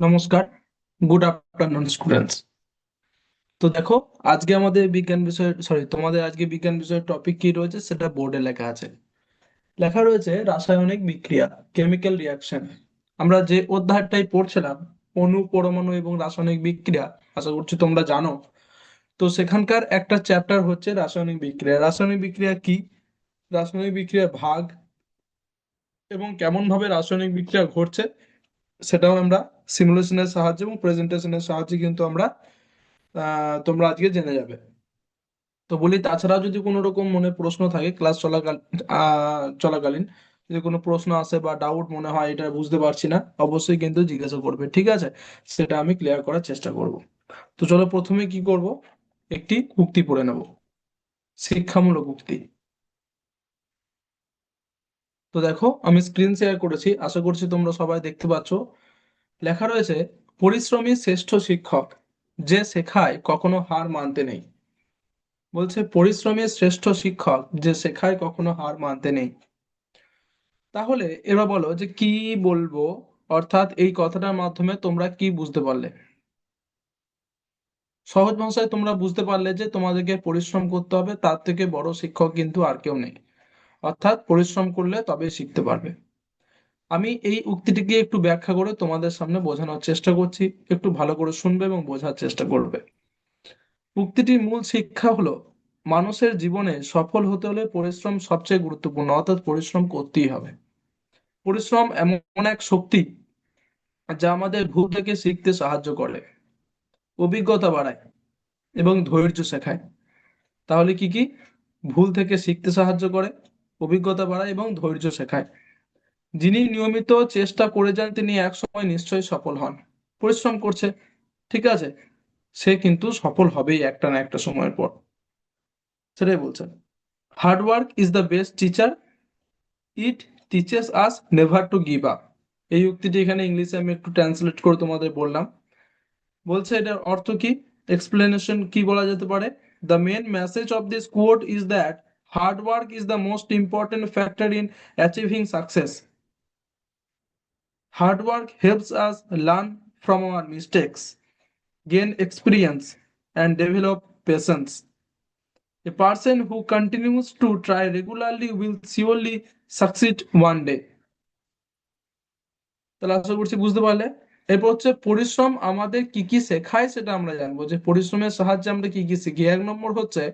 নমস্কার good afternoon students তো দেখো, আজকে আমাদের বিজ্ঞান বিষয় সরি তোমাদের আজকে বিজ্ঞান বিষয়ের টপিক কি রয়েছে সেটা বোর্ডে লেখা আছে। লেখা রয়েছে, রাসায়নিক বিক্রিয়া কেমিক্যাল রিয়াকশন আমরা যে অধ্যায়টাই পড়ছিলাম, অণু, পরমাণু এবং রাসায়নিক বিক্রিয়া, আশা করছি তোমরা জানো। তো সেখানকার একটা চ্যাপ্টার হচ্ছে রাসায়নিক বিক্রিয়া। রাসায়নিক বিক্রিয়া কি? রাসায়নিক বিক্রিয়ার ভাগ এবং কেমন ভাবে রাসায়নিক বিক্রিয়া ঘটছে, সেটাও আমরা সিমুলেশনের সাহায্যে এবং প্রেজেন্টেশনের সাহায্যে কিন্তু আমরা তোমরা আজকে জেনে যাবে। তো বলি তাছাড়াও যদি কোনো রকম মনে প্রশ্ন থাকে ক্লাস চলাকাল চলাকালীন যদি কোনো প্রশ্ন আসে বা ডাউট মনে হয়, এটা বুঝতে পারছি না, অবশ্যই কিন্তু জিজ্ঞাসা করবে, ঠিক আছে? সেটা আমি ক্লিয়ার করার চেষ্টা করব। তো চলো প্রথমে কি করব? একটি উক্তি পড়ে নেব। শিক্ষামূলক উক্তি। তো দেখো, আমি স্ক্রিন শেয়ার করেছি, আশা করছি তোমরা সবাই দেখতে পাচ্ছো। লেখা রয়েছে, পরিশ্রমী শ্রেষ্ঠ শিক্ষক, যে শেখায় কখনো হার মানতে নেই। বলছে, পরিশ্রমী শ্রেষ্ঠ শিক্ষক, যে শেখায় কখনো হার মানতে নেই। তাহলে এবার বলো যে কি বলব? অর্থাৎ এই কথাটার মাধ্যমে তোমরা কি বুঝতে পারলে? সহজ ভাষায় তোমরা বুঝতে পারলে যে তোমাদেরকে পরিশ্রম করতে হবে, তার থেকে বড় শিক্ষক কিন্তু আর কেউ নেই। অর্থাৎ পরিশ্রম করলে তবে শিখতে পারবে। আমি এই উক্তিটিকে একটু ব্যাখ্যা করে তোমাদের সামনে বোঝানোর চেষ্টা করছি। একটু ভালো করে শুনবে এবং বোঝার চেষ্টা করবে। উক্তিটির মূল শিক্ষা হলো, মানুষের জীবনে সফল হতে হলে পরিশ্রম সবচেয়ে গুরুত্বপূর্ণ, অর্থাৎ পরিশ্রম করতেই হবে। পরিশ্রম এমন এক শক্তি যা আমাদের ভুল থেকে শিখতে সাহায্য করে, অভিজ্ঞতা বাড়ায় এবং ধৈর্য শেখায়। তাহলে কি কি? ভুল থেকে শিখতে সাহায্য করে, অভিজ্ঞতা বাড়ায় এবং ধৈর্য শেখায়। যিনি নিয়মিত চেষ্টা করে যান, তিনি একসময় নিশ্চয়ই সফল হন। পরিশ্রম করছে, ঠিক আছে? সে কিন্তু সফল হবেই একটা না একটা সময়ের পর। সেটাই বলছেন। Hard work is the best teacher it teaches us never to give up এই উক্তিটি এখানে ইংলিশে আমি একটু ট্রান্সলেট করে তোমাদের বললাম। বলছে এটার অর্থ কি? এক্সপ্লেনেশন কি বলা যেতে পারে? The main message of this quote is that hard work is the most important factor in achieving success hard work helps us learn from our mistakes gain experience, and develop patience. A person who continues to try regularly will surely succeed one day. তাহলে আশা করছি বুঝতে পারলে এরপর হচ্ছে পরিশ্রম আমাদের কি কি শেখায় সেটা আমরা জানব যে পরিশ্রমের সাহায্যে আমরা কি কি শিখি এক নম্বর হচ্ছে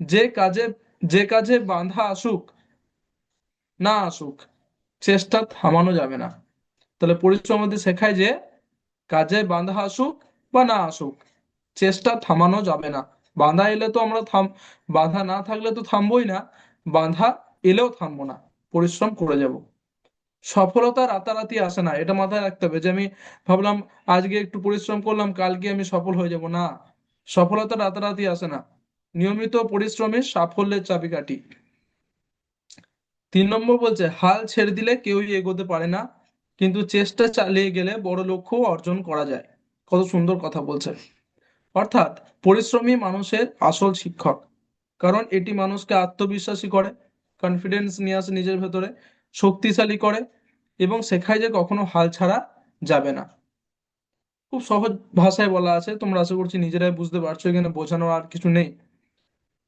যে কাজে যে কাজে বাঁধা আসুক, না আসুক, চেষ্টা থামানো যাবে না তাহলে পরিশ্রম আমাদের শেখায় যে কাজে বাধা আসুক বা না আসুক, চেষ্টা থামানো যাবে না। বাধা এলে তো আমরা থাম, বাধা না থাকলে তো থামবোই না, বাধা এলেও থামবো না, পরিশ্রম করে যাব। সফলতা রাতারাতি আসে না, এটা মাথায় রাখতে হবে যে আমি ভাবলাম আজকে একটু পরিশ্রম করলাম, কালকে আমি সফল হয়ে যাব। না, সফলতা রাতারাতি আসে না, নিয়মিত পরিশ্রমের সাফল্যের চাবিকাঠি। তিন নম্বর বলছে, হাল ছেড়ে দিলে কেউই এগোতে পারে না কিন্তু চেষ্টা চালিয়ে গেলে বড় লক্ষ্য অর্জন করা যায়। কত সুন্দর কথা বলছে অর্থাৎ পরিশ্রমী মানুষের আসল শিক্ষক। কারণ এটি মানুষকে আত্মবিশ্বাসী করে কনফিডেন্স নিয়ে আসে নিজের ভেতরে, শক্তিশালী করে এবং শেখায় যে কখনো হাল ছাড়া যাবে না। খুব সহজ ভাষায় বলা আছে, তোমরা আশা করছি নিজেরাই বুঝতে পারছ, এখানে বোঝানোর আর কিছু নেই।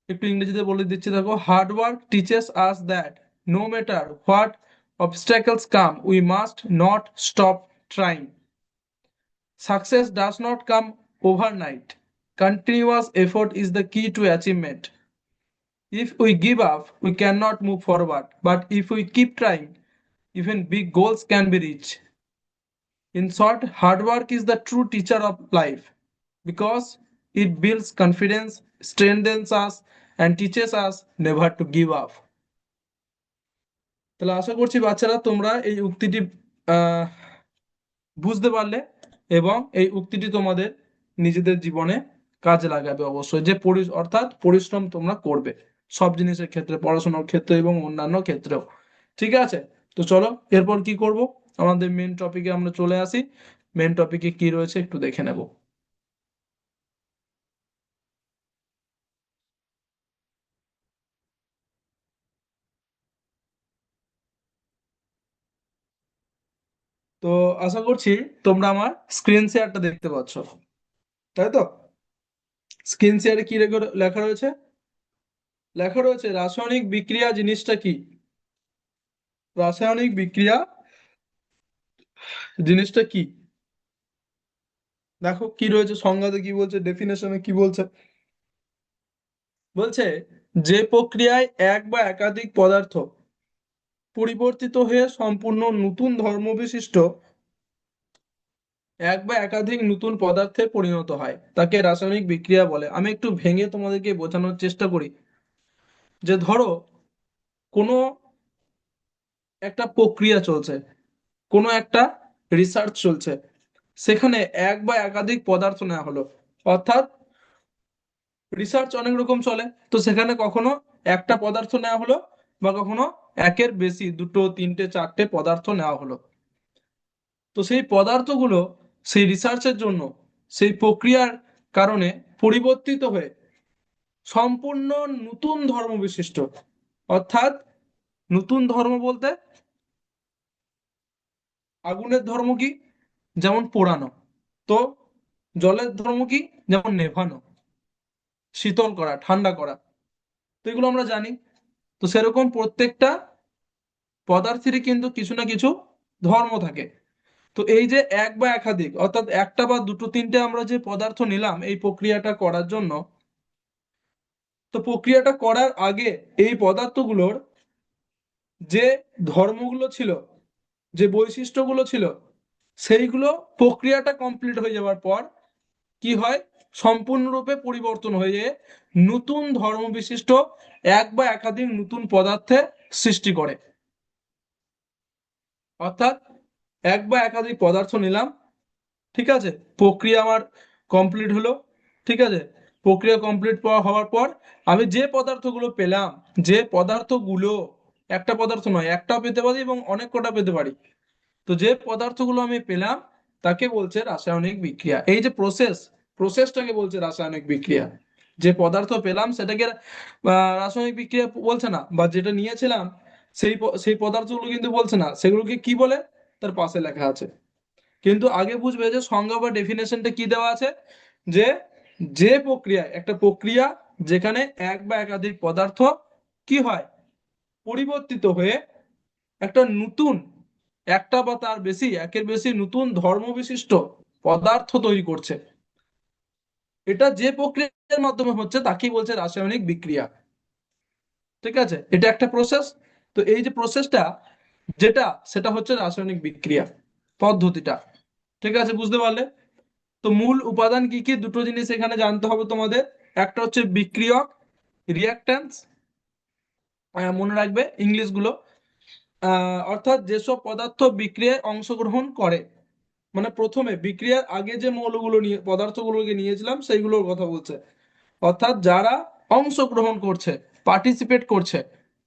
একটু ইংরেজিতে বলে দিচ্ছি, দেখো hard work teaches us that no matter what obstacles come. We must not stop trying. Success does not come overnight. Continuous effort is the key to achievement. If we give up we cannot move forward. But if we keep trying even big goals can be reached. In short hard work is the true teacher of life because it builds confidence strengthens us and teaches us never to give up তাহলে আশা করছি বাচ্চারা তোমরা এই উক্তিটি বুঝতে পারলে এবং এই উক্তিটি তোমাদের নিজেদের জীবনে কাজে লাগাবে অবশ্যই। যে অর্থাৎ পরিশ্রম তোমরা করবে সব জিনিসের ক্ষেত্রে, পড়াশোনার ক্ষেত্রে এবং অন্যান্য ক্ষেত্রেও। ঠিক আছে? তো চলো, এরপর কি করব? আমাদের মেন টপিকে আমরা চলে আসি। মেন টপিকে কি রয়েছে একটু দেখে নেব তো তো আশা করছি তোমরা আমার স্ক্রিন শেয়ারটা দেখতে পাচ্ছ। তাই তো? স্ক্রিন শেয়ারে কি লেখা রয়েছে? লেখা রয়েছে, রাসায়নিক বিক্রিয়া জিনিসটা কি? রাসায়নিক বিক্রিয়া জিনিসটা কি? দেখো কি রয়েছে, সংজ্ঞাতে কি বলছে ডেফিনেশনে কি বলছে? বলছে, যে প্রক্রিয়ায় এক বা একাধিক পদার্থ পরিবর্তিত হয়ে সম্পূর্ণ নতুন ধর্মবিশিষ্ট এক বা একাধিক নতুন পদার্থে পরিণত হয়, তাকে রাসায়নিক বিক্রিয়া বলে। আমি একটু ভেঙে তোমাদেরকে বোঝানোর চেষ্টা করি। যে ধরো, কোনো একটা প্রক্রিয়া চলছে, কোনো একটা রিসার্চ চলছে, সেখানে এক বা একাধিক পদার্থ নেওয়া হলো। অর্থাৎ রিসার্চ অনেক রকম চলে, তো সেখানে কখনো একটা পদার্থ নেওয়া হলো বা কখনো একের বেশি, দুটো, তিনটে, চারটে পদার্থ নেওয়া হলো। তো সেই পদার্থগুলো সেই রিসার্চের জন্য, সেই প্রক্রিয়ার কারণে পরিবর্তিত হয়ে সম্পূর্ণ নতুন ধর্ম বিশিষ্ট, অর্থাৎ নতুন ধর্ম বলতে আগুনের ধর্ম কি? যেমন পোড়ানো। তো জলের ধর্ম কি? যেমন নেভানো, শীতল করা, ঠান্ডা করা। তো এগুলো আমরা জানি। তো সেরকম প্রত্যেকটা পদার্থেরই কিন্তু কিছু না কিছু ধর্ম থাকে। তো এই যে এক বা একাধিক, অর্থাৎ একটা বা দুটো তিনটে আমরা যে পদার্থ নিলাম এই প্রক্রিয়াটা করার জন্য, তো প্রক্রিয়াটা করার আগে এই পদার্থগুলোর যে ধর্মগুলো ছিল, যে বৈশিষ্ট্যগুলো ছিল, সেইগুলো প্রক্রিয়াটা কমপ্লিট হয়ে যাওয়ার পর কি হয়? সম্পূর্ণরূপে পরিবর্তন হয়ে নতুন ধর্ম বিশিষ্ট এক বা একাধিক নতুন পদার্থে সৃষ্টি করে। অর্থাৎ এক বা একাধিক পদার্থ নিলাম, ঠিক আছে? প্রক্রিয়া আমার কমপ্লিট হলো, ঠিক আছে? প্রক্রিয়া কমপ্লিট হওয়ার পর আমি যে পদার্থগুলো পেলাম, যে পদার্থগুলো একটা পদার্থ নয়, একটাও পেতে পারি এবং অনেক কটা পেতে পারি। তো যে পদার্থগুলো আমি পেলাম, তাকে বলছে রাসায়নিক বিক্রিয়া। এই যে প্রসেস প্রসেসটাকে বলছে রাসায়নিক বিক্রিয়া। যে পদার্থ পেলাম, সেটাকে রাসায়নিক বিক্রিয়া বলছে না, বা যেটা নিয়েছিলাম, সেই সেই পদার্থগুলো কিন্তু বলছে না। সেগুলোকে কি বলে? তার পাশে লেখা আছে। কিন্তু আগে বুঝবে যে সংজ্ঞা বা ডেফিনেশনটা কি দেওয়া আছে? যে যে প্রক্রিয়া একটা প্রক্রিয়া যেখানে এক বা একাধিক পদার্থ কি হয়? পরিবর্তিত হয়ে একটা নতুন, একটা বা তার বেশি, একের বেশি নতুন ধর্ম বিশিষ্ট পদার্থ তৈরি করছে। এটা যে প্রক্রিয়ার মাধ্যমে হচ্ছে, তাকেই বলছে রাসায়নিক বিক্রিয়া। ঠিক আছে? এটা একটা প্রসেস তো এই যে প্রসেসটা যেটা, সেটা হচ্ছে রাসায়নিক বিক্রিয়া পদ্ধতিটা। ঠিক আছে, বুঝতে পারলে? তো মূল উপাদান কি কি? দুটো জিনিস এখানে জানতে হবে তোমাদের। একটা হচ্ছে বিক্রিয়ক রিয়াক্ট্যান্স মনে রাখবে ইংলিশগুলো অর্থাৎ যেসব পদার্থ বিক্রিয়ায় অংশগ্রহণ করে মানে প্রথমে বিক্রিয়ার আগে যে মৌলগুলো নিয়ে, পদার্থগুলোকে নিয়েছিলাম, সেইগুলোর কথা বলছে। অর্থাৎ যারা অংশগ্রহণ করছে পার্টিসিপেট করছে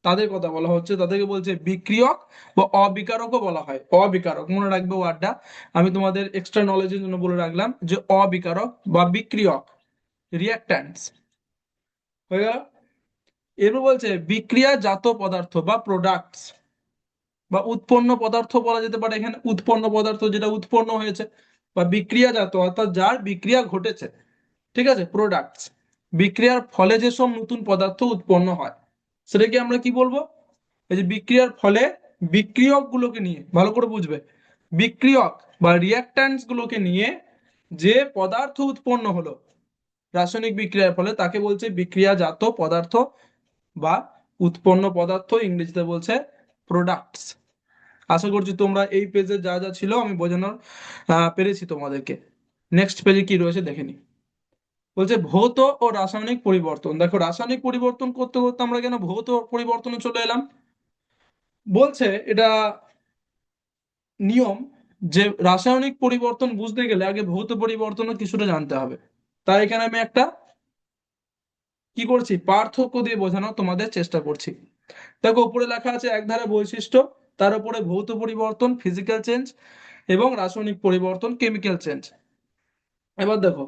তাদের কথা বলা হচ্ছে, তাদেরকে বলছে বিক্রিয়ক বা অবিকারকও বলা হয়। অবিকারক, মনে রাখবে ওয়ার্ডটা আমি তোমাদের এক্সট্রা নলেজের জন্য বলে রাখলাম যে অবিকারক বা বিক্রিয়ক রিয়াক্ট্যান্টস হয়ে গেল। এরপর বলছে বিক্রিয়াজাত পদার্থ বা প্রোডাক্টস বা উৎপন্ন পদার্থ বলা যেতে পারে এখানে। উৎপন্ন পদার্থ যেটা উৎপন্ন হয়েছে বা বিক্রিয়াজাত, অর্থাৎ যার বিক্রিয়া ঘটেছে। ঠিক আছে? প্রোডাক্টস বিক্রিয়ার ফলে যেসব নতুন পদার্থ উৎপন্ন হয়। সেটাকে আমরা কি বলব? এই যে বিক্রিয়ার ফলে বিক্রিয়ক গুলোকে নিয়ে, ভালো করে বুঝবে। বিক্রিয়ক বা রিয়াক্ট্যান্টস গুলোকে নিয়ে যে পদার্থ উৎপন্ন হলো, রাসায়নিক বিক্রিয়ার ফলে তাকে বলছে বিক্রিয়াজাত পদার্থ বা উৎপন্ন পদার্থ, ইংরেজিতে বলছে প্রোডাক্টস আশা করছি তোমরা এই পেজে যা যা ছিল আমি বোঝানোর পেরেছি তোমাদেরকে। নেক্সট পেজে কি রয়েছে দেখে নি বলছে ভৌত ও রাসায়নিক পরিবর্তন। দেখো, রাসায়নিক পরিবর্তন করতে করতে আমরা কেন ভৌত পরিবর্তনে চলে এলাম? বলছে এটা নিয়ম যে রাসায়নিক পরিবর্তন বুঝতে গেলে আগে ভৌত পরিবর্তনও কিছুটা জানতে হবে। তাই এখানে আমি একটা কি করছি? পার্থক্য দিয়ে বোঝানোর তোমাদের চেষ্টা করছি। দেখো, উপরে লেখা আছে এক ধারে বৈশিষ্ট্য, তার উপরে ভৌত পরিবর্তন ফিজিক্যাল চেঞ্জ এবং রাসায়নিক পরিবর্তন কেমিক্যাল চেঞ্জ এবার দেখো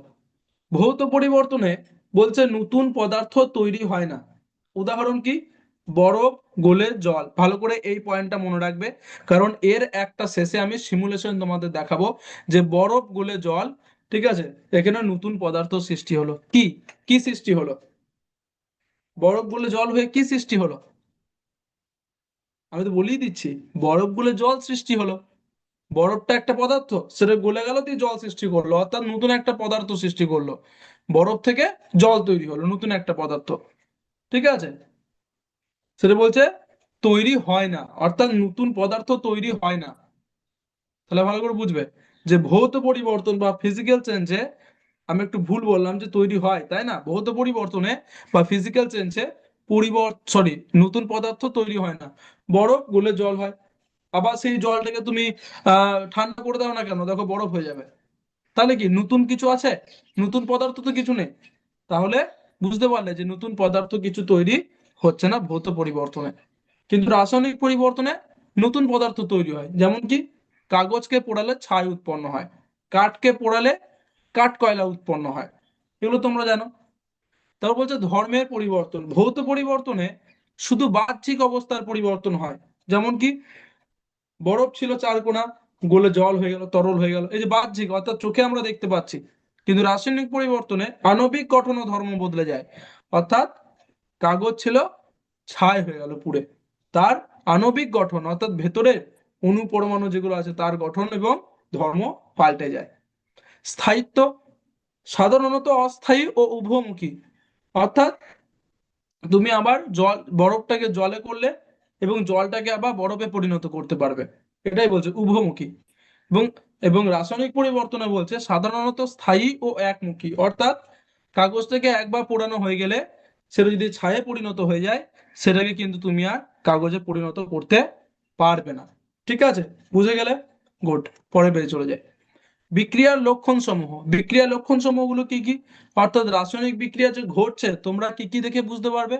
ভৌত পরিবর্তনে বলছে নতুন পদার্থ তৈরি হয় না। উদাহরণ কি? বরফ গলে জল। ভালো করে এই পয়েন্টটা মনে রাখবে। কারণ এর একটা শেষে আমি সিমুলেশন তোমাদের দেখাবো যে বরফ, গলে জল, ঠিক আছে? এখানে নতুন পদার্থ সৃষ্টি হলো। কি? কি সৃষ্টি হলো? বরফ, গলে জল হয়ে কি সৃষ্টি হলো? আমি তো বলেই দিচ্ছি, বরফ, গলে জল সৃষ্টি হলো। বরফটা একটা পদার্থ, সেটা গলে গেল দিয়ে জল সৃষ্টি করল, অর্থাৎ নতুন একটা পদার্থ সৃষ্টি করল। বরফ থেকে জল তৈরি হলো, নতুন একটা পদার্থ। ঠিক আছে? সেটা বলছে, তৈরি হয় না। অর্থাৎ নতুন পদার্থ তৈরি হয় না। তাহলে ভালো করে বুঝবে যে ভৌত পরিবর্তন বা ফিজিক্যাল চেঞ্জে আমি একটু ভুল বললাম যে তৈরি হয়, তাই না? ভৌত পরিবর্তনে বা ফিজিক্যাল চেঞ্জে পরিবর্তন সরি নতুন পদার্থ তৈরি হয় না। বরফ গলে জল হয়। আবার সেই জলটাকে তুমি, আহ, ঠান্ডা করে দাও না কেন? দেখো বরফ হয়ে যাবে। তাহলে কি, নতুন কিছু আছে? নতুন পদার্থ তো কিছু নেই। তাহলে বুঝতে পারলে যে নতুন পদার্থ কিছু তৈরি হচ্ছে না ভৌত পরিবর্তনে। কিন্তু রাসায়নিক পরিবর্তনে নতুন পদার্থ তৈরি হয়। যেমন কি, কাগজকে পোড়ালে ছাই উৎপন্ন হয়। কাঠকে পোড়ালে কাঠ কয়লা উৎপন্ন হয়। এগুলো তোমরা জানো। তারপর বলছে ধর্মের পরিবর্তন। ভৌত পরিবর্তনে শুধু বাহ্যিক অবস্থার পরিবর্তন হয়। যেমন কি বরফ ছিল চার কোণা, গলে জল হয়ে গেল, তরল হয়ে গেল। এই যে বাহ্যিক, অর্থাৎ চোখে আমরা দেখতে পাচ্ছি। কিন্তু রাসায়নিক পরিবর্তনে আণবিক গঠন ও ধর্ম বদলে যায়। অর্থাৎ কাগজ ছিল ছাই হয়ে গেল পুড়ে। তার আণবিক গঠন, অর্থাৎ ভেতরে অণু পরমাণু যেগুলো আছে, তার গঠন এবং ধর্ম পাল্টে যায়। স্থায়িত্ব সাধারণত অস্থায়ী ও উভমুখী। অর্থাৎ তুমি আবার জল, বরফটাকে জলে করলে এবং জলটাকে আবার বরফে পরিণত করতে পারবে। এটাই বলছে উভমুখী। এবং এবং রাসায়নিক পরিবর্তনে বলছে সাধারণত স্থায়ী ও একমুখী। অর্থাৎ কাগজ থেকে একবার পোড়ানো হয়ে গেলে সেটা যদি ছায়ে পরিণত হয়ে যায়, সেটাকে কিন্তু তুমি আর কাগজে পরিণত করতে পারবে না। ঠিক আছে? বুঝে গেলে? গুড। পরে বেরিয়ে চলে যায় বিক্রিয়ার লক্ষণ সমূহ বিক্রিয়ার লক্ষণ সমূহগুলো কি কি? অর্থাৎ রাসায়নিক বিক্রিয়া যে ঘটছে, তোমরা কি কি দেখে বুঝতে পারবে?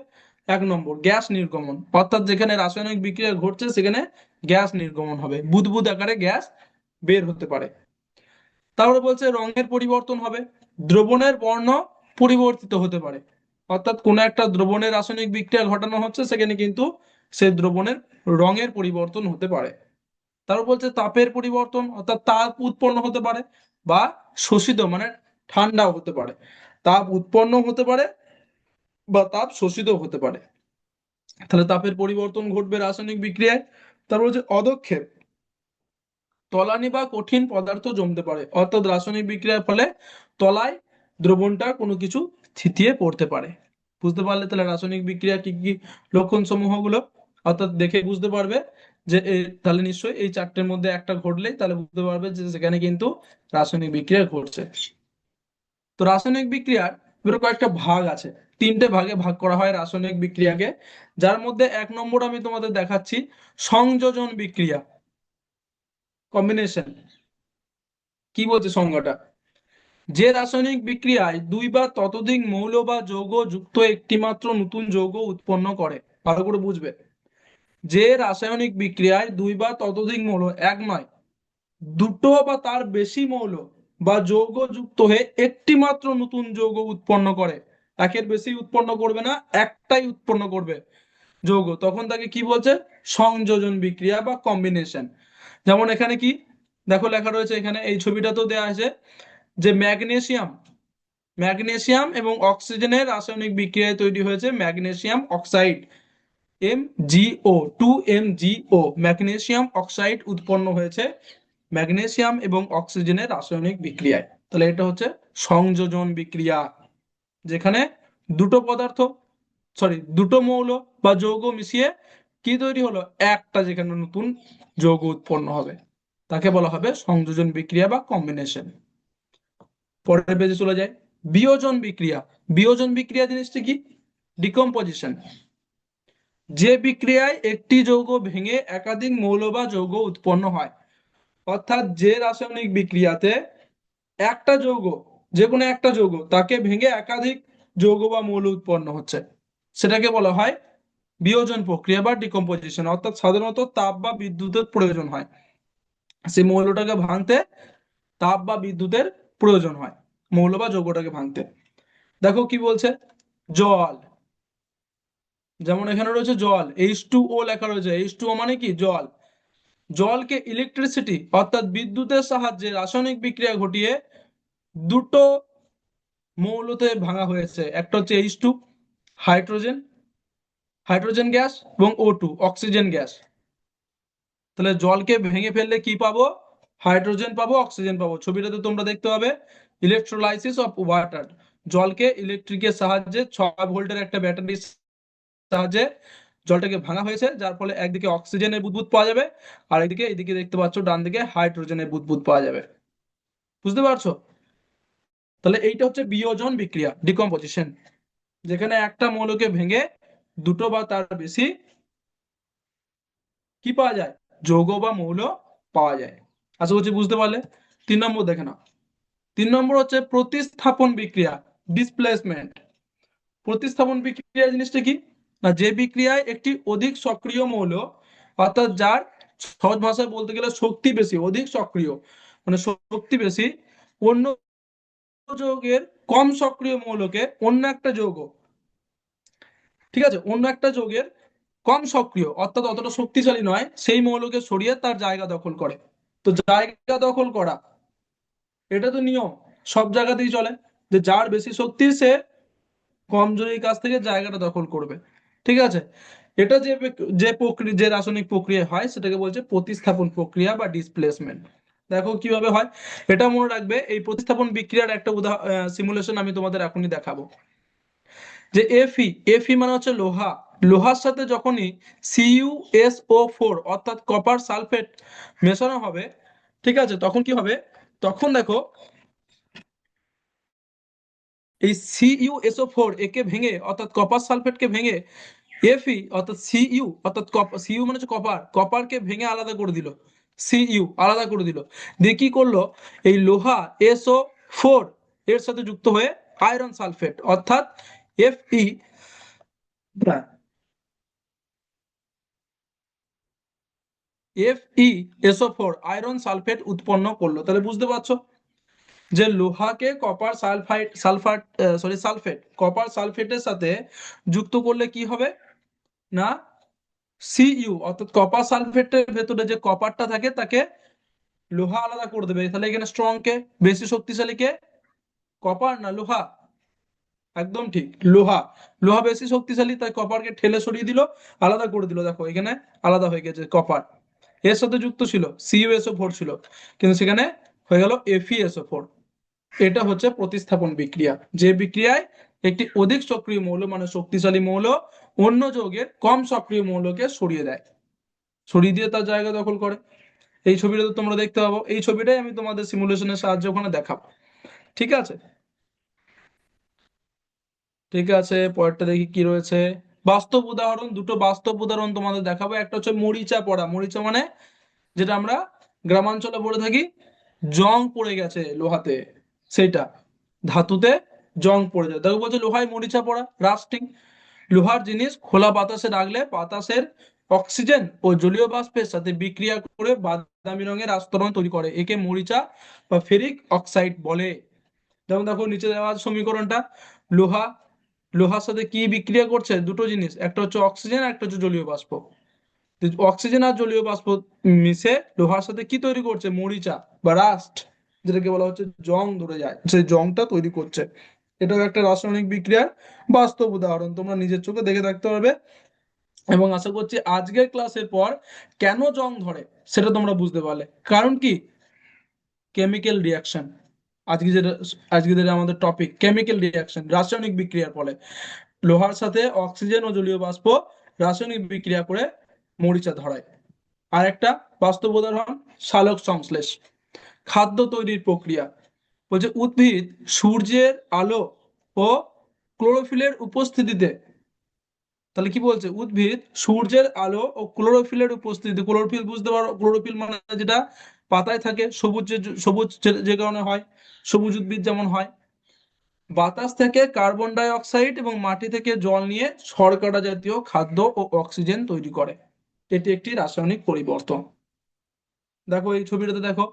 এক নম্বর, গ্যাস নির্গমন। অর্থাৎ যেখানে রাসায়নিক বিক্রিয়া ঘটছে, সেখানে গ্যাস নির্গমন হবে। বুদবুদ আকারে গ্যাস বের হতে পারে। তারপরে বলছে রঙের পরিবর্তন হবে। দ্রবণের বর্ণ পরিবর্তিত হতে পারে। অর্থাৎ কোন একটা দ্রবণের রাসায়নিক বিক্রিয়া ঘটানো হচ্ছে, সেখানে কিন্তু সে দ্রবণের রঙের পরিবর্তন হতে পারে। তারপর বলছে তাপের পরিবর্তন, অর্থাৎ তাপ উৎপন্ন হতে পারে বা শোষিত মানে ঠান্ডাও হতে পারে। তাপ উৎপন্ন হতে পারে বা তাপ শোষিত হতে পারে। তাহলে তাপের পরিবর্তন ঘটবে রাসায়নিক বিক্রিয়ায়। তারপর হচ্ছে অদক্ষেপ। তলানি বা কঠিন পদার্থ জমতে পারে, অর্থাৎ রাসায়নিক বিক্রিয়ার ফলে তলায় দ্রবণটা কোনো কিছু থিতিয়ে পড়তে পারে। বুঝতে পারলে তাহলে রাসায়নিক বিক্রিয়া কি কি লক্ষণ সমূহগুলো অর্থাৎ দেখে বুঝতে পারবে যে তাহলে নিশ্চয়ই এই চারটের মধ্যে একটা ঘটলেই তাহলে বুঝতে পারবে যে সেখানে কিন্তু রাসায়নিক বিক্রিয়া ঘটছে। তো রাসায়নিক বিক্রিয়ার কয়েকটা ভাগ আছে। তিনটে ভাগে ভাগ করা হয় রাসায়নিক বিক্রিয়াকে। যার মধ্যে এক নম্বর আমি তোমাদের দেখাচ্ছি, সংযোজন বিক্রিয়া। কম্বিনেশন কি বলছে সংজ্ঞাটা? যে রাসায়নিক বিক্রিয়ায় দুই বা ততোধিক মৌল বা যৌগ যুক্ত একটি মাত্র নতুন যৌগ উৎপন্ন করে। ভালো করে বুঝবে। যে রাসায়নিক বিক্রিয়ায় দুই বা ততোধিক মৌল এক নয়, দুটো বা তার বেশি মৌল বা যৌগ যুক্ত হয়ে একটি মাত্র নতুন যৌগ উৎপন্ন করে। একের বেশি উৎপন্ন করবে না, একটাই উৎপন্ন করবে যৌগ। তখন তাকে কি বলছে? সংযোজন বিক্রিয়া বা কম্বিনেশন যেমন এখানে কি? দেখো লেখা রয়েছে এখানে, এই ছবিটাতেও দেওয়া আছে যে ম্যাগনেসিয়াম ম্যাগনেসিয়াম এবং অক্সিজেনের রাসায়নিক বিক্রিয়ায় তৈরি হয়েছে magnesium oxide M G O two M G O magnesium oxide উৎপন্ন হয়েছে ম্যাগনেসিয়াম এবং অক্সিজেনের রাসায়নিক বিক্রিয়ায়। তাহলে এটা হচ্ছে সংযোজন বিক্রিয়া। যেখানে দুটো পদার্থ সরি দুটো মৌল বা যৌগ মিশিয়ে কি তৈরি হলো? একটা যেখানে নতুন যৌগ উৎপন্ন হবে। তাকে বলা হবে সংযোজন বিক্রিয়া বা কম্বিনেশন পরের পেজে চলে যায় বিয়োজন বিক্রিয়া। বিয়োজন বিক্রিয়া জিনিসটি কি? ডিকম্পোজিশন যে বিক্রিয়ায় একটি যৌগ ভেঙে একাধিক মৌল বা যৌগ উৎপন্ন হয়, অর্থাৎ যে রাসায়নিক বিক্রিয়াতে একটা যৌগ যে কোনো একটা যৌগ, তাকে ভেঙে একাধিক যৌগ বা মৌল উৎপন্ন হচ্ছে। সেটাকে বলা হয় বিয়োজন প্রক্রিয়া বা ডিকম্পোজিশন অর্থাৎ সাধারণত তাপ বা বিদ্যুতের প্রয়োজন হয়। সেই মৌলটাকে ভাঙতে তাপ বা বিদ্যুতের প্রয়োজন হয়, মৌল বা যৌগটাকে ভাঙতে। দেখো কি বলছে? জল। যেমন এখানে রয়েছে জল এইচ টু ও লেখা রয়েছে। এইচ টু ও মানে কি? জল। জলকে ইলেকট্রিসিটি অর্থাৎ বিদ্যুতের সাহায্যে রাসায়নিক বিক্রিয়া ঘটিয়ে দুটো মৌলতে ভাঙা হয়েছে। একটা হচ্ছে H two hydrogen hydrogen gas এবং ও টু অক্সিজেন গ্যাস তাহলে জলকে ভেঙে ফেললে কি পাবো? হাইড্রোজেন পাবো অক্সিজেন পাবো। ছবিটাতে তোমরা দেখতে পাবে ইলেকট্রোলাইসিস অফ ওয়াটার জলকে ইলেকট্রিকের সাহায্যে ছয় ভোল্টের একটা ব্যাটারির সাহায্যে জলটাকে ভাঙা হয়েছে, যার ফলে একদিকে অক্সিজেনের বুদবুদ পাওয়া যাবে আর একদিকে এইদিকে দেখতে পাচ্ছ ডান দিকে হাইড্রোজেনের বুদবুদ পাওয়া যাবে। বুঝতে পারছ? তাহলে এইটা হচ্ছে বিয়োজন বিক্রিয়া ডিকম্পোজিশন যেখানে একটা মৌলকে ভেঙে দুটো বা তার বেশি কি পাওয়া যায়? যৌগ বা মৌল পাওয়া যায়। আশা করছি বুঝতে পারলে। তিন নম্বর দেখে নাও। তিন নম্বর হচ্ছে প্রতিস্থাপন বিক্রিয়া ডিসপ্লেসমেন্ট প্রতিস্থাপন বিক্রিয়া জিনিসটা কি? না, যে বিক্রিয়ায় একটি অধিক সক্রিয় মৌল, অর্থাৎ যার সহজ ভাষায় বলতে গেলে শক্তি বেশি, অধিক সক্রিয় মানে শক্তি বেশি, অন্য যৌগের কম সক্রিয় মৌলকে অন্য একটা যৌগ ঠিক আছে? অন্য একটা যৌগের কম সক্রিয়, অর্থাৎ অতটা শক্তিশালী নয়, সেই মৌলকে সরিয়ে তার জায়গা দখল করে। তো জায়গা দখল করা, এটা তো নিয়ম, সব জায়গাতেই চলে। যে যার বেশি শক্তি, সে কমজোরির কাছ থেকে জায়গাটা দখল করবে। ঠিক আছে? এটা যে যে প্রক্রিয়া, যে রাসায়নিক প্রক্রিয়া হয়, সেটাকে বলছে প্রতিস্থাপন প্রক্রিয়া বা ডিসপ্লেসমেন্ট দেখো কীভাবে হয়। এটা মনে রাখবে, এই প্রতিস্থাপন বিক্রিয়ার একটা সিমুলেশন আমি তোমাদের এখনই দেখাবো। যে এফি এফি মানে হচ্ছে লোহা। লোহার সাথে যখনই C U S O four অর্থাৎ কপার সালফেট মেশানো হবে, ঠিক আছে, তখন কি হবে? তখন দেখো, এই সিইউএসও ফোর একে ভেঙে, অর্থাৎ কপার সালফেটকে ভেঙে এফই অর্থাৎ সিইউ অর্থাৎ সিইউ মানে হচ্ছে কপার কপারকে ভেঙে আলাদা করে দিল। সিইউ আলাদা করে দিল। দিয়ে কি করল? এই লোহা এসও ফোর এর সাথে যুক্ত হয়ে আয়রন সালফেট অর্থাৎ F E F E S O four iron sulphate উৎপন্ন করল। তাহলে বুঝতে পারছ যে লোহাকে copper sulphide sulphate sorry sulphate copper সালফেটের সাথে যুক্ত করলে কি হবে? না সিইউ অর্থাৎ কপার সালফেটের ভেতরে যে কপারটা থাকে, তাকে লোহা আলাদা করে দেবে। তাহলে এখানে স্ট্রং কে? বেশি শক্তিশালী কে? কপার না, লোহা? একদম ঠিক, লোহা। লোহা বেশি শক্তিশালী, তাই কপারকে ঠেলে সরিয়ে দিল, আলাদা করে দিল। দেখো, এখানে আলাদা হয়ে গেছে কপার এর সাথে যুক্ত ছিল সিইউএসও ফোর ছিল। কিন্তু সেখানে হয়ে গেল এফইএসও ফোর এটা হচ্ছে প্রতিস্থাপন বিক্রিয়া। যে বিক্রিয়ায় একটি অধিক সক্রিয় মৌল মানে শক্তিশালী মৌল অন্য যৌগের কম সক্রিয় মৌলকে সরিয়ে দেয়। সরিয়ে দিয়ে তার জায়গা দখল করে। এই ছবিটা তো তোমরা দেখতে পাবো। এই ছবিটাই আমি তোমাদের সিমুলেশনের সাহায্যে ওখানে দেখাবো। ঠিক আছে? ঠিক আছে, পরেরটা দেখি কি রয়েছে। বাস্তব উদাহরণ, দুটো বাস্তব উদাহরণ তোমাদের দেখাবো। একটা হচ্ছে মরিচা পড়া। মরিচা মানে যেটা আমরা গ্রামাঞ্চলে পড়ে থাকি, জং পড়ে গেছে লোহাতে। সেটা। ধাতুতে জং পড়ে যায়। দেখো বলছে লোহায় মরিচা পড়া, রাস্টিং। লোহার জিনিস, খোলা বাতাসে রাখলে বাতাসের অক্সিজেন ও জলীয় বাষ্পের সাথে বিক্রিয়া করে বাদামি রঙের আস্তরণ তৈরি করে, একে মরিচা বা ফেরিক অক্সাইড বলে। যেমন দেখো, নিচে দেওয়া সমীকরণটা। লোহা, লোহার সাথে কি বিক্রিয়া করছে? দুটো জিনিস, একটা হচ্ছে অক্সিজেন, একটা হচ্ছে জলীয় বাষ্প। অক্সিজেন আর জলীয় বাষ্প মিশে লোহার সাথে কি তৈরি করছে? মরিচা বা রাস্ট, যেটাকে বলা হচ্ছে জং ধরে যায়। সেই জংটা তৈরি করছে। এটাও একটা রাসায়নিক বিক্রিয়ার বাস্তব উদাহরণ। তোমরা নিজের চোখে দেখে থাকতে পারবে। এবং আশা করছি আজকের ক্লাসের পর কেন জং ধরে সেটা তোমরা বুঝতে পারলে। কারণ কি? কেমিক্যাল রিয়াকশন আজকে যেটা আজকে যেটা আমাদের টপিক কেমিক্যাল রিয়াকশন রাসায়নিক বিক্রিয়ার ফলে। লোহার সাথে অক্সিজেন ও জলীয় বাষ্প রাসায়নিক বিক্রিয়া করে মরিচা ধরায়। আর একটা বাস্তব উদাহরণ সালোক সংশ্লেষ। খাদ্য তৈরির প্রক্রিয়া। বলছে, উদ্ভিদ সূর্যের আলো ও ক্লোরোফিলের উপস্থিতিতে। তাহলে কি বলছে? উদ্ভিদ সূর্যের আলো ও ক্লোরোফিলের উপস্থিতি ক্লোরোফিল বুঝতে পারো, ক্লোরোফিল মানে যেটা? পাতায় থাকে সবুজ সবুজ যে- কারণে হয়, সবুজ উদ্ভিদ যেমন হয়। বাতাস থেকে কার্বন ডাই অক্সাইড এবং মাটি থেকে জল নিয়ে শর্করা জাতীয় খাদ্য ও অক্সিজেন তৈরি করে। এটি একটি রাসায়নিক পরিবর্তন। দেখো এই ছবিটাতে দেখো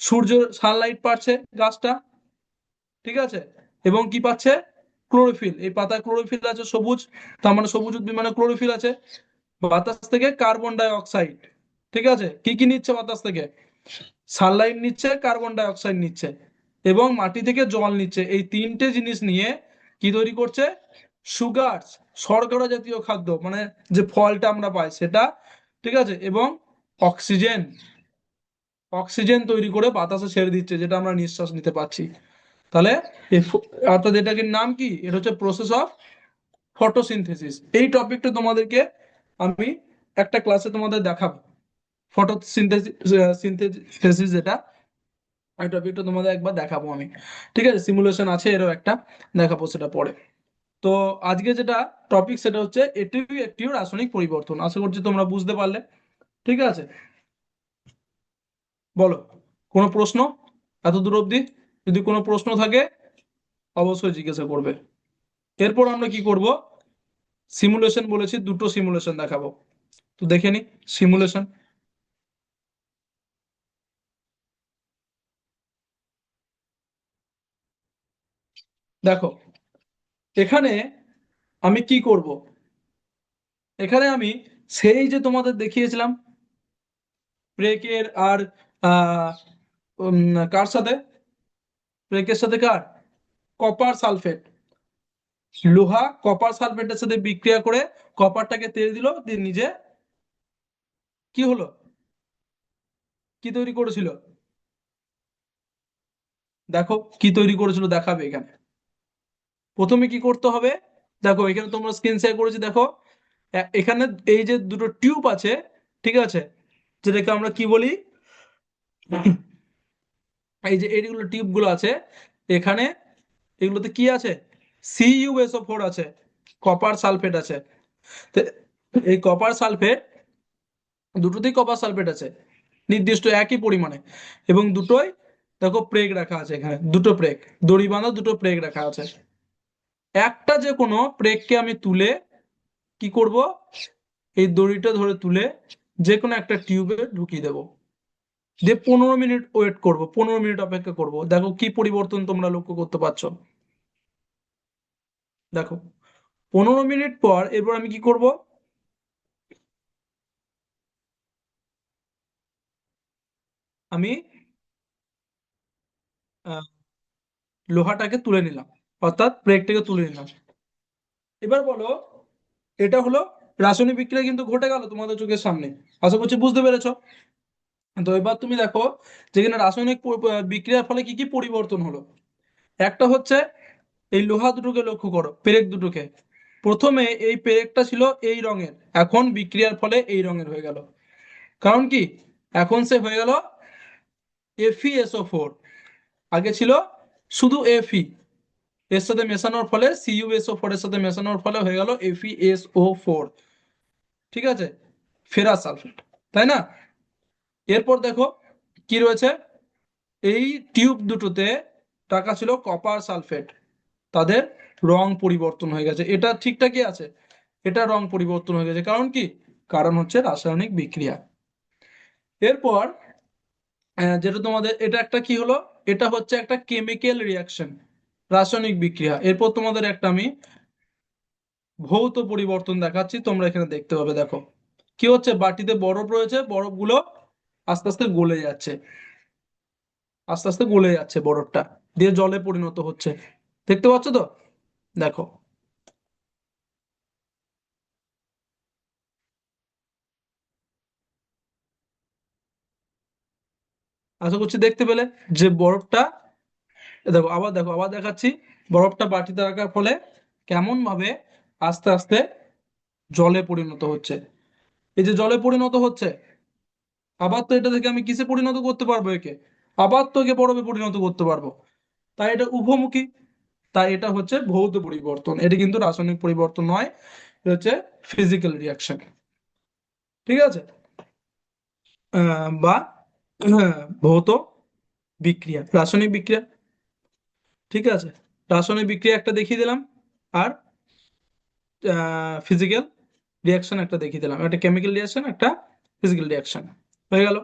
সূর্য সানলাইট পাচ্ছে গাছটা, ঠিক আছে? এবং কি পাচ্ছে? ক্লোরোফিল এই পাতায় ক্লোরোফিল আছে সবুজ, তার মানে সবুজ উদ্ভিদ মানে ক্লোরোফিল আছে। বাতাস থেকে কার্বন ডাই অক্সাইড ঠিক আছে? কি কি নিচ্ছে বাতাস থেকে? সানলাইট নিচ্ছে কার্বন ডাই অক্সাইড নিচ্ছে, এবং মাটি থেকে জল নিচ্ছে। এই তিনটে জিনিস নিয়ে কি তৈরি করছে? সুগার শর্করা জাতীয় খাদ্য মানে যে ফলটা আমরা পাই সেটা, ঠিক আছে? এবং অক্সিজেন অক্সিজেন তৈরি করে বাতাসে ছেড়ে দিচ্ছে, যেটা আমরা নিঃশ্বাস নিতে পারছি। তাহলে অর্থাৎ এটাকে নাম কি? এটা হচ্ছে প্রসেস অফ ফটোসিনথেসিস এই টপিকটা তোমাদেরকে আমি একটা ক্লাসে তোমাদের দেখাবো। ফটোসিনথেসিস সিনথেসিস যেটা, এই টপিকটা তোমাদের একবার দেখাবো আমি। ঠিক আছে? সিমুলেশন আছে, এরও একটা দেখাবো সেটা পরে। তো আজকে যেটা টপিক সেটা হচ্ছে এটিভি একটি রাসায়নিক পরিবর্তন। আশা করছি তোমরা বুঝতে পারলে। ঠিক আছে? বলো, কোনো প্রশ্ন? এত দূর অবধি? যদি কোনো প্রশ্ন থাকে, অবশ্যই জিজ্ঞাসা করবে। এরপর আমরা কি করব? সিমুলেশন বলেছি, দুটো সিমুলেশন দেখাবো। তো দেখে নি সিমুলেশন দেখো, এখানে আমি কি করব? এখানে আমি সেই যে তোমাদের দেখিয়েছিলাম ব্রেকের আর কার সাথে? ব্রেকের সাথে কার? Copper sulphate. লোহা কপার সালফেটের সাথে বিক্রিয়া করে কপারটাকে তেল দিল, দিয়ে নিজে কি হলো? কি তৈরি করেছিল? দেখো, কি তৈরি করেছিল দেখাবে এখানে। প্রথমে কি করতে হবে? দেখো, এখানে তোমরা স্ক্রিন শেয়ার করেছি, দেখো। এখানে এই যে দুটো টিউব আছে, ঠিক আছে? যেটাকে আমরা কি বলি? এই যে এইগুলো টিউবগুলো আছে, এখানে এগুলোতে কি আছে? C U S O four আছে কপার সালফেট আছে। এই কপার সালফেট দুটোতেই কপার সালফেট আছে, নির্দিষ্ট একই পরিমাণে। এবং দুটোই দেখো প্রেগ রাখা আছে এখানে, দুটো প্রেগ দড়ি বাঁধা দুটো প্রেগ রাখা আছে। একটা যে কোনো প্রেগকে আমি তুলে কি করব? এই দড়িটা ধরে তুলে যে কোনো একটা টিউবে ঢুকিয়ে দেবো। দিয়ে পনেরো মিনিট ওয়েট করব, পনেরো মিনিট অপেক্ষা করব। দেখো কি পরিবর্তন তোমরা লক্ষ্য করতে পারছ? দেখো, পনেরো মিনিট পর এরপর আমি কি করব? আমি লোহাটাকে তুলে নিলাম, অর্থাৎ প্লেটটাকে তুলে নিলাম। এবার বলো, এটা হলো রাসায়নিক বিক্রিয়া কিন্তু ঘটে গেল তোমাদের চোখের সামনে। আশা করছি বুঝতে পেরেছ? তো এবার তুমি দেখো যেখানে রাসায়নিক বিক্রিয়ার ফলে কি কি পরিবর্তন হলো? একটা হচ্ছে এই লোহা দুটোকে লক্ষ্য করো, পেরেক দুটোকে। প্রথমে এই পেরেকটা ছিল এই রঙের, এখন বিক্রিয়ার ফলে এই রঙের হয়ে গেল। কারণ কি? এখন সে হয়ে গেল এফিএসও ফোর আগে ছিল শুধু এফি এর সাথে মেশানোর ফলে সিইউএসও ফোর এর সাথে মেশানোর ফলে হয়ে গেল এফিএসও ফোর ঠিক আছে? ফেরাস সালফেট, তাই না? এরপর দেখো কি রয়েছে? এই টিউব দুটোতে টাকা ছিল কপার সালফেট তাদের রং পরিবর্তন হয়ে গেছে। এটা ঠিকঠাকই আছে? এটা রং পরিবর্তন হয়ে গেছে। কারণ কি? কারণ হচ্ছে রাসায়নিক বিক্রিয়া। এরপর যেটা তোমাদের, এটা একটা কি হলো? এটা হচ্ছে একটা কেমিক্যাল রিয়াকশন রাসায়নিক বিক্রিয়া। এরপর তোমাদের একটা আমি ভৌত পরিবর্তন দেখাচ্ছি। তোমরা এখানে দেখতে পাবে, দেখো। কি হচ্ছে? বাটিতে বরফ রয়েছে। বরফগুলো আস্তে আস্তে গলে যাচ্ছে। আস্তে আস্তে গলে যাচ্ছে বরফটা। দিয়ে জলে পরিণত হচ্ছে। দেখতে পাচ্ছ তো? দেখো। আশা করছি দেখতে পেলে যে বরফটা, দেখো আবার দেখো, আবার দেখাচ্ছি বরফটা বাটিতে রাখার ফলে কেমন ভাবে আস্তে আস্তে জলে পরিণত হচ্ছে। এই যে জলে পরিণত হচ্ছে আবার তো এটা থেকে আমি কিসে পরিণত করতে পারব একে? আবার তো একে বরফে পরিণত করতে পারব। তাই এটা উভমুখী। তাই এটা হচ্ছে ভৌত পরিবর্তন। এটি কিন্তু রাসায়নিক পরিবর্তন নয় এটা হচ্ছে ফিজিক্যাল রিয়াকশন ঠিক আছে? বা আহ, ভৌত বিক্রিয়া রাসায়নিক বিক্রিয়া। ঠিক আছে? রাসায়নিক বিক্রিয়া একটা দেখিয়ে দিলাম আর ফিজিক্যাল রিয়াকশন একটা দেখিয়ে দিলাম। একটা কেমিক্যাল রিয়াকশন একটা ফিজিক্যাল রিয়াকশন হয়ে গেল।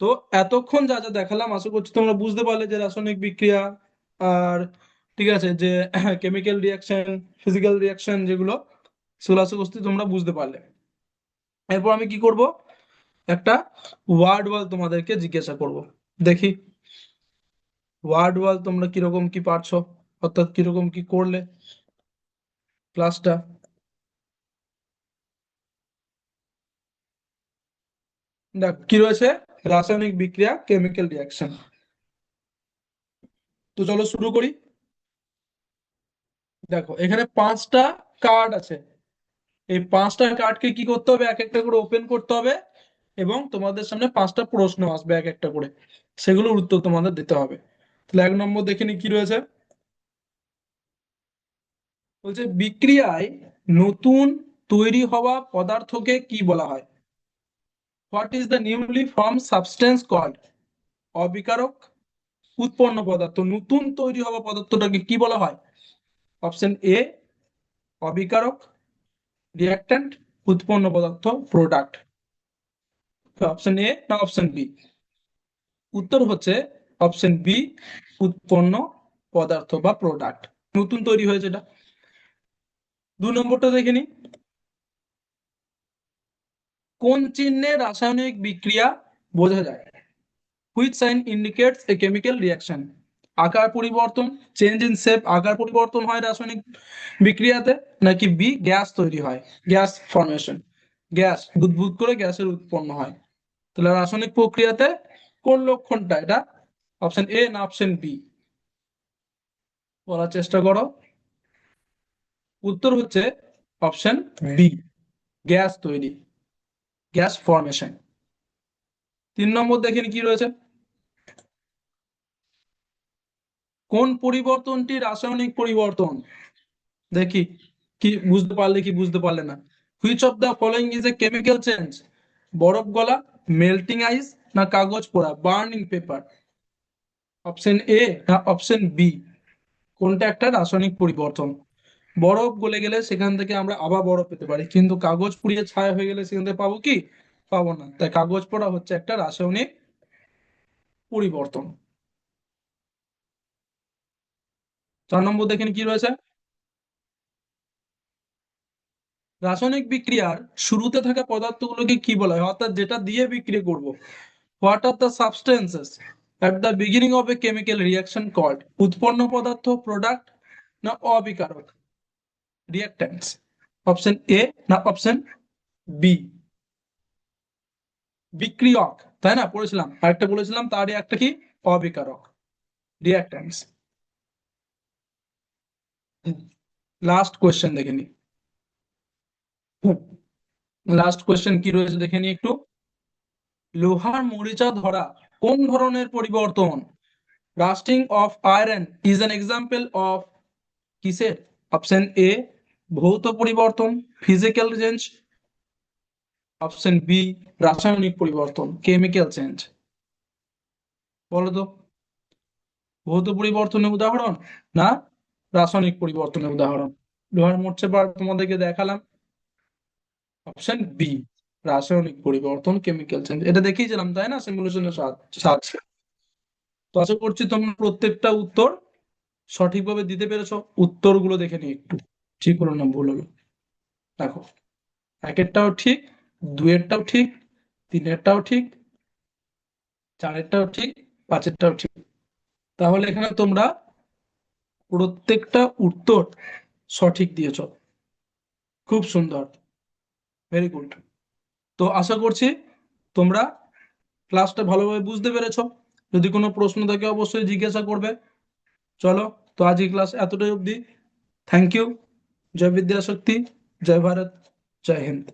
তো এতক্ষণ যা যা দেখালাম, আশা করছি তোমরা বুঝতে পারলে যে রাসায়নিক বিক্রিয়া আর ঠিক আছে, যে কেমিক্যাল রিয়াকশন ফিজিক্যাল রিয়াকশন যেগুলো, সেগুলো আশা করছি তোমরা বুঝতে পারলে। এরপর আমি কি করব? একটা ওয়ার্ড ওয়াল তোমাদেরকে জিজ্ঞাসা করব। দেখি। ওয়ার্ড ওয়াল তোমরা কীরকম কি পারছ? অর্থাৎ কীরকম কি করলে? ক্লাসটা দেখ কি রয়েছে? রাসায়নিক বিক্রিয়া কেমিক্যাল রিয়াকশন তো চলো শুরু করি। দেখো, এখানে পাঁচটা কার্ড আছে। এই পাঁচটা কার্ডকে কি করতে হবে? এক একটা করে ওপেন করতে হবে এবং তোমাদের সামনে পাঁচটা প্রশ্ন আসবে এক একটা করে। সেগুলোর উত্তর তোমাদের দিতে হবে। তাহলে এক নম্বর দেখে নি কি রয়েছে? বলছে, বিক্রিয়ায় নতুন তৈরি হওয়া পদার্থকে কি বলা হয়? What is the newly form substance called অবিকারক উৎপন্ন পদার্থ। নতুন তৈরি হওয়া পদার্থটাকে কি বলা হয়? অপশন এ অবিকারক রিয়াক্ট্যান্ট উৎপন্ন পদার্থ প্রোডাক্ট অপশন এ না অপশন বি উত্তর হচ্ছে অপশন বি উৎপন্ন পদার্থ বা প্রোডাক্ট নতুন তৈরি হয়েছে এটা। দু নম্বরটা দেখে নি কোন চিহ্নে রাসায়নিক বিক্রিয়া বোঝা যায়? Which sign indicates a chemical reaction আকার পরিবর্তন চেঞ্জ ইন শেপ আকার পরিবর্তন হয় রাসায়নিক বিক্রিয়াতে, নাকি বি গ্যাস তৈরি হয়? গ্যাস ফর্মেশন গ্যাস বুদবুদ করে গ্যাসের উৎপন্ন হয়। তাহলে রাসায়নিক প্রক্রিয়াতে কোন লক্ষণটা? এটা অপশন এ না অপশন বি বলার চেষ্টা করো। উত্তর হচ্ছে অপশন বি গ্যাস তৈরি। Gas formation. তিন নম্বর দেখেন কি রয়েছে? কোন পরিবর্তনটি রাসায়নিক পরিবর্তন? দেখি, কি বুঝতে পারলে কি বুঝতে পারলে না। Which of the following is a chemical change বরফ গলা মেল্টিং আইস না কাগজ পোড়া বার্নিং পেপার অপশন এ না অপশন বি কোনটা একটা রাসায়নিক পরিবর্তন? বরফ গলে গেলে সেখান থেকে আমরা আবার বরফ পেতে পারি। কিন্তু কাগজ পুড়িয়ে ছায়া হয়ে গেলে সেখান থেকে পাবো কি? পাবো না। তাই কাগজ পোড়া হচ্ছে একটা রাসায়নিক পরিবর্তন। চার নম্বর দেখেন কি রয়েছে? রাসায়নিক বিক্রিয়ার শুরুতে থাকা পদার্থগুলোকে কি বলা হয়? অর্থাৎ যেটা দিয়ে বিক্রি করব। What are the substances at the beginning of a chemical reaction called উৎপন্ন পদার্থ প্রোডাক্ট না অবিকারক? রিয়াক্ট্যান্টস অপশন এ না অপশন বি বিক্রিয়ক। তাই না? পড়েছিলাম। আরেকটা বলেছিলাম তারই একটা কি? অবিকারক। রিয়াক্ট্যান্টস লাস্ট কোয়েশ্চেন দেখে নি। লাস্ট কোয়েশ্চেন কি রয়েছে দেখে নি একটু? লোহার মরিচা ধরা কোন ধরনের পরিবর্তন? Rusting of iron is an example of কিসের? অপশন এ ভৌত পরিবর্তন ফিজিক্যাল চেঞ্জ অপশন বি রাসায়নিক পরিবর্তন কেমিক্যাল চেঞ্জ বলো তো, ভৌত পরিবর্তনের উদাহরণ না রাসায়নিক পরিবর্তনের উদাহরণ? লোহার মোর্চে তোমাদেরকে দেখালাম। অপশন বি রাসায়নিক পরিবর্তন কেমিক্যাল চেঞ্জ এটা দেখিয়েছিলাম তাই না? সিমুলেশনের সাহায্যে। তো আশা করছি তোমরা প্রত্যেকটা উত্তর সঠিকভাবে দিতে পেরেছ। উত্তরগুলো দেখে নিই একটু। ঠিক হলো না ভুল হলো। দেখো, একেরটাও ঠিক দুয়েরটাও ঠিক, তিনেরটাও ঠিক, চারেরটাও ঠিক, পাঁচেরটাও ঠিক। তাহলে এখানে তোমরা প্রত্যেকটা উত্তর সঠিক দিয়েছ। খুব সুন্দর। ভেরি গুড তো আশা করছি তোমরা ক্লাসটা ভালোভাবে বুঝতে পেরেছ। যদি কোনো প্রশ্ন থাকে অবশ্যই জিজ্ঞাসা করবে। চলো, তো আজকে ক্লাস এতটাই অবধি। থ্যাংক ইউ जय विद्याशक्ति जय भारत जय हिंद।